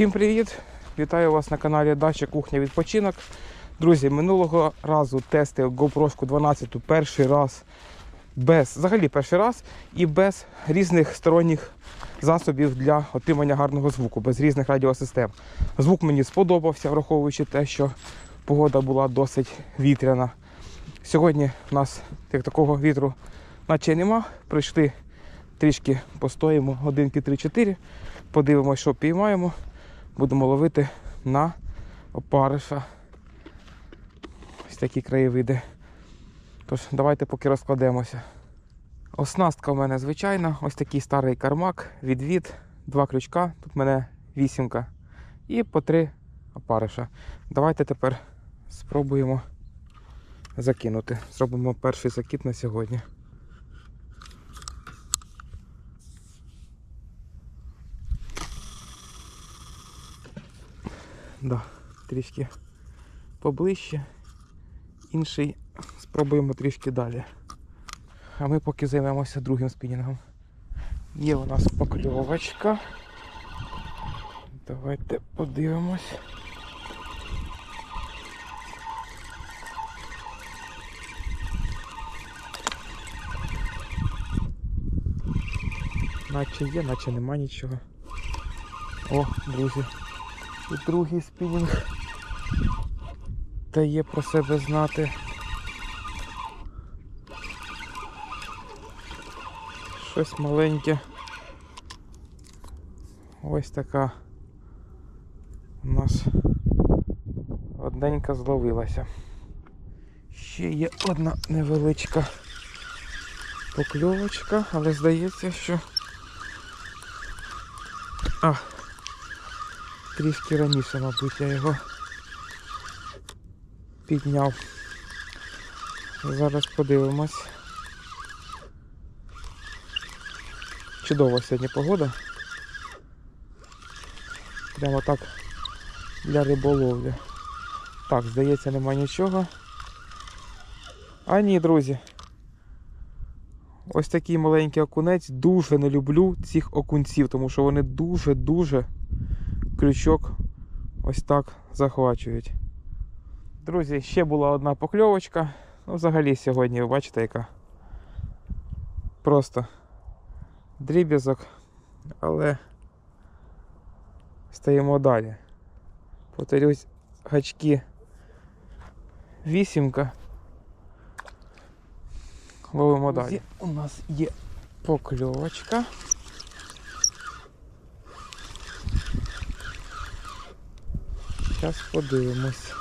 Всім привіт! Вітаю вас на каналі Дача Кухня Відпочинок. Друзі, минулого разу тестив GoPro 12 перший раз без, взагалі перший раз і без різних сторонніх засобів для отримання гарного звуку, без різних радіосистем. Звук мені сподобався, враховуючи те, що погода була досить вітряна. Сьогодні в нас як такого вітру наче нема. Прийшли трішки постоїмо годинки 3-4, подивимося, що піймаємо. Будемо ловити на опариша. Ось такі краєвиди. Тож, давайте поки розкладемося. Оснастка в мене звичайна, ось такий старий кармак, відвід, два крючка, тут в мене вісімка. І по три опариша. Давайте тепер спробуємо закинути. Зробимо перший закид на сьогодні. Да, трішки поближче. Інший спробуємо трішки далі. А ми поки займемося другим спінінгом. Є у нас покльовочка. Давайте подивимось. Наче є, наче нема нічого. О, друзі. І другий спінінг дає про себе знати. Щось маленьке. Ось така у нас одненька зловилася. Ще є одна невеличка покльовочка, але здається, що... А, трішки раніше, мабуть, я його підняв. Зараз подивимось. Чудова сьогодні погода. Прямо так для риболовлі. Так, здається, нема нічого. А ні, друзі. Ось такий маленький окунець. Дуже не люблю цих окунців, тому що вони дуже-дуже крючок ось так захвачують. Друзі, ще була одна покльовочка. Ну, взагалі сьогодні, ви бачите, яка просто дріб'язок, але стаємо далі. Повторюсь, гачки вісімка. Ловимо далі. У нас є покльовочка. Зараз подивимось.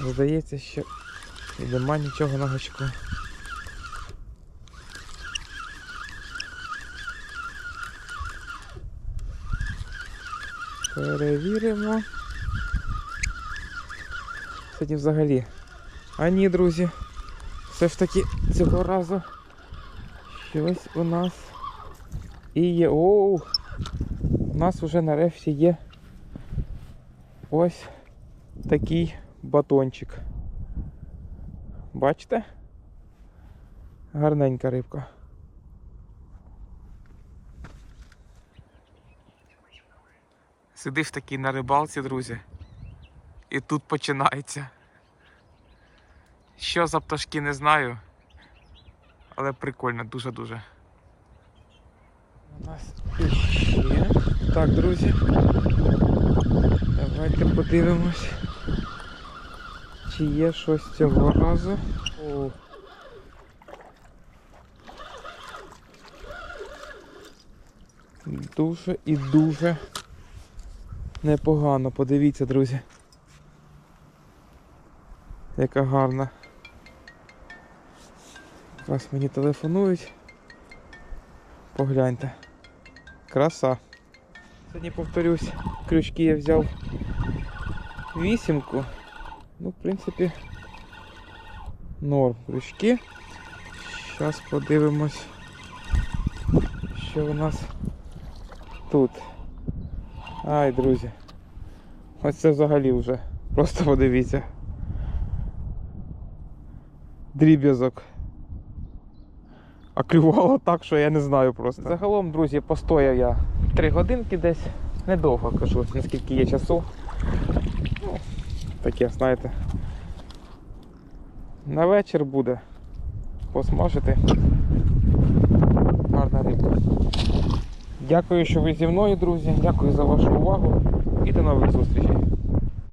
Здається, що нема нічого на гачку. Перевіримо. Сьогодні взагалі. А ні, друзі. Все ж таки цього разу щось у нас і є. Оу! Нас вже нарешті є ось такий батончик. Бачите? Гарненька рибка. Сидиш такий на рибалці, друзі. І тут починається. Що за пташки не знаю. Але прикольно, дуже-дуже. У нас. Так, друзі. Давайте подивимось. Чи є щось цього разу. О. Дуже і дуже непогано. Подивіться, друзі. Яка гарна. Якраз мені телефонують. Погляньте. Краса. Сьогодні повторюсь, крючки я взяв вісімку. Ну, в принципі, норм крючки. Зараз подивимось, що у нас тут. Ай, друзі. Ось це взагалі вже. Просто подивіться. Дріб'язок. А клювало так, що я не знаю просто. Загалом, друзі, постояв я 3 годинки десь. Недовго кажу, наскільки є часу. Ну, таке, знаєте. На вечір буде. Посмажити. Гарна рибка. Дякую, що ви зі мною, друзі. Дякую за вашу увагу і до нових зустрічей.